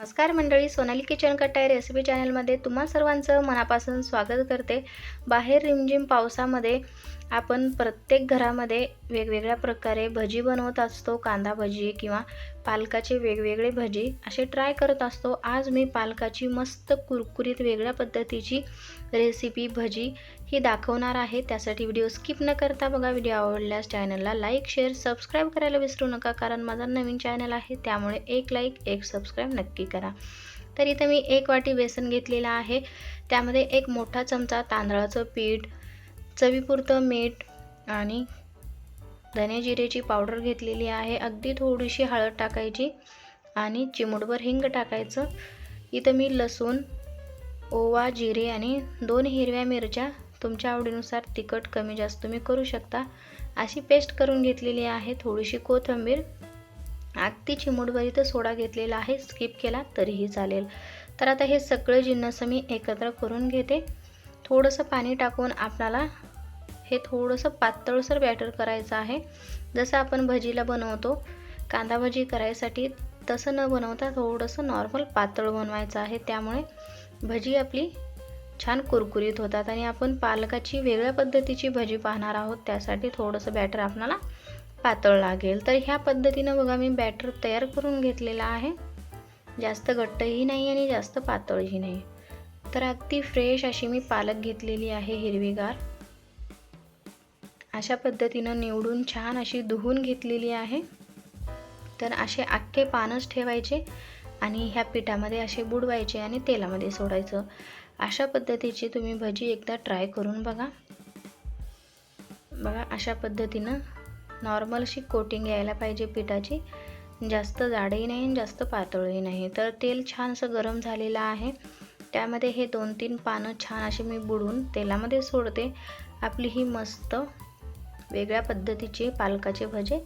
नमस्कार मंडळी Sonali kitchen कट्टाई recipe चॅनलमध्ये तुम्हा सर्वांचं मनापासून स्वागत करते. बाहेर रिमझिम पावसामध्ये आपण प्रत्येक घरामध्ये वेगवेगळ्या प्रकारे भजी बनवत असतो कांदा भजी किंवा पालकाचे वेगवेगळे भजी असे ट्राय करत असतो. आज मी पालकाची मस्त कुरकुरीत वेगळ्या पद्धतीची रेसिपी भजी ही दाखवणार आहे. त्यासाठी व्हिडिओ स्किप न करता बघा व्हिडिओ आवडल्यास चॅनलला लाईक शेअर सबस्क्राईब करायला विसरू नका कारण माझा नवीन चॅनल आहे त्यामुळे एक लाईक एक सबस्क्राईब नक्की करा. तर इथं मी एक वाटी बेसन घेतलेलं आहे. त्यामध्ये एक मोठा चमचा तांदळाचं पीठ चवीपुरतं मीठ आणि धने जिरेची पावडर घेतलेली आहे. अगदी थोडीशी हळद टाकायची आणि चिमूटभर हिंग टाकायचं. इथं मी लसूण ओवा जिरे आणि दोन हिरव्या मिरच्या तुमच्या आवडीनुसार तिखट कमी जास्त तुम्ही करू शकता. अशी पेस्ट करून घेतलेली आहे. थोडीशी कोथिंबीर अगदी चिमूटभर इथं सोडा घेतलेला आहे. स्किप केला तरीही चालेल. तर आता हे सगळं जिन्नस मी एकत्र करून घेते. थोडंसं पाणी टाकून आपल्याला हे थोडंसं पातळसर बॅटर करायचं आहे. जसं आपण भजीला बनवतो कांदा भजी करायसाठी तसं न बनवता थोडंसं नॉर्मल पातळ बनवायचं आहे. त्यामुळे भजी आपली छान कुरकुरीत होतात आणि आपण पालकाची वेगळ्या पद्धतीची भजी पाहणार आहोत. त्यासाठी थोडंसं बॅटर आपल्याला पातळ लागेल. तर ह्या पद्धतीनं बघा मी बॅटर तयार करून घेतलेला आहे. जास्त घट्टही नाही आणि जास्त पातळही नाही. तर अगदी फ्रेश अशी मी पालक घेतलेली आहे हिरवीगार. अशा पद्धतीनं निवडून छान अशी धुवून घेतलेली आहे. तर असे अख्खे पानच ठेवायचे आणि ह्या पिठामध्ये असे बुडवायचे आणि तेलामध्ये सोडायचं. अशा पद्धतीची तुम्ही भजी एकदा ट्राय करून बघा. बघा अशा पद्धतीनं नॉर्मल अशी कोटिंग यायला पाहिजे पिठाची. जास्त जाडही नाही आणि जास्त पातळही नाही. तर तेल छानसं गरम झालेलं आहे. त्यामध्ये हे दोन तीन पानं छान अशी मी बुडून तेलामध्ये सोडते. आपली ही मस्त वेगळ्या पद्धतीचे पालकाचे भजे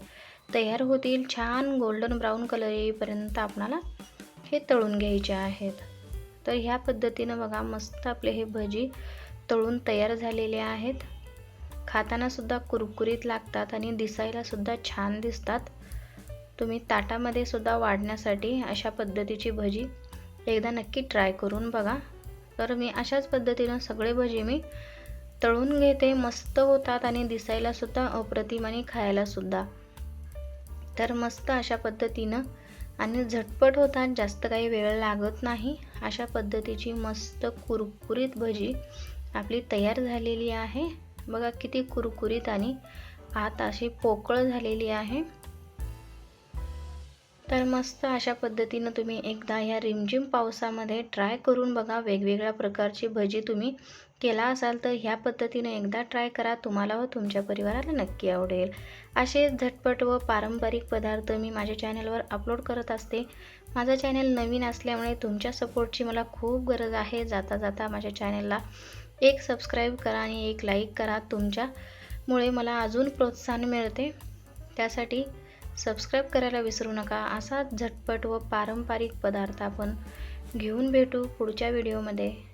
तयार होतील. छान गोल्डन ब्राऊन कलर येईपर्यंत आपणाला हे तळून घ्यायचे आहेत. तर ह्या पद्धतीनं बघा मस्त आपले हे भजी तळून तयार झालेले आहेत. खातानासुद्धा कुरकुरीत लागतात आणि दिसायलासुद्धा छान दिसतात. तुम्ही ताटामध्ये सुद्धा वाढण्यासाठी अशा पद्धतीची भजी एकदा नक्की ट्राय करून बघा. तर मी अशाच पद्धतीनं सगळे भजी मी तळून घेते मस्त होतात आणि दिसायलासुद्धा अप्रतिम आणि खायलासुद्धा तर मस्त अशा पद्धतीनं आणि झटपट होतात जास्त काही वेळ लागत नाही अशा पद्धतीची मस्त कुरकुरीत भजी आपली तयार झालेली आहे. बघा किती कुरकुरीत आणि आत अशी पोकळ झालेली आहे. तर मस्त अशा पद्धतीनं तुम्ही एकदा ह्या रिमझिम पावसामध्ये ट्राय करून बघा वेगवेगळ्या प्रकारची भजी तुम्ही केला असाल तर ह्या पद्धतीनं एकदा ट्राय करा. तुम्हाला व तुमच्या परिवाराला नक्की आवडेल. असे झटपट व पारंपरिक पदार्थ मी माझ्या चॅनलवर अपलोड करत असते. माझा चॅनल नवीन असल्यामुळे तुमच्या सपोर्टची मला खूप गरज आहे. जाता जाता माझ्या चॅनलला एक सबस्क्राईब करा आणि एक लाईक करा. तुमच्यामुळे मला अजून प्रोत्साहन मिळते. त्यासाठी सबस्क्राईब करायला विसरू नका. असा झटपट व पारंपरिक पदार्थ आपण घेऊन भेटू पुढच्या व्हिडिओमध्ये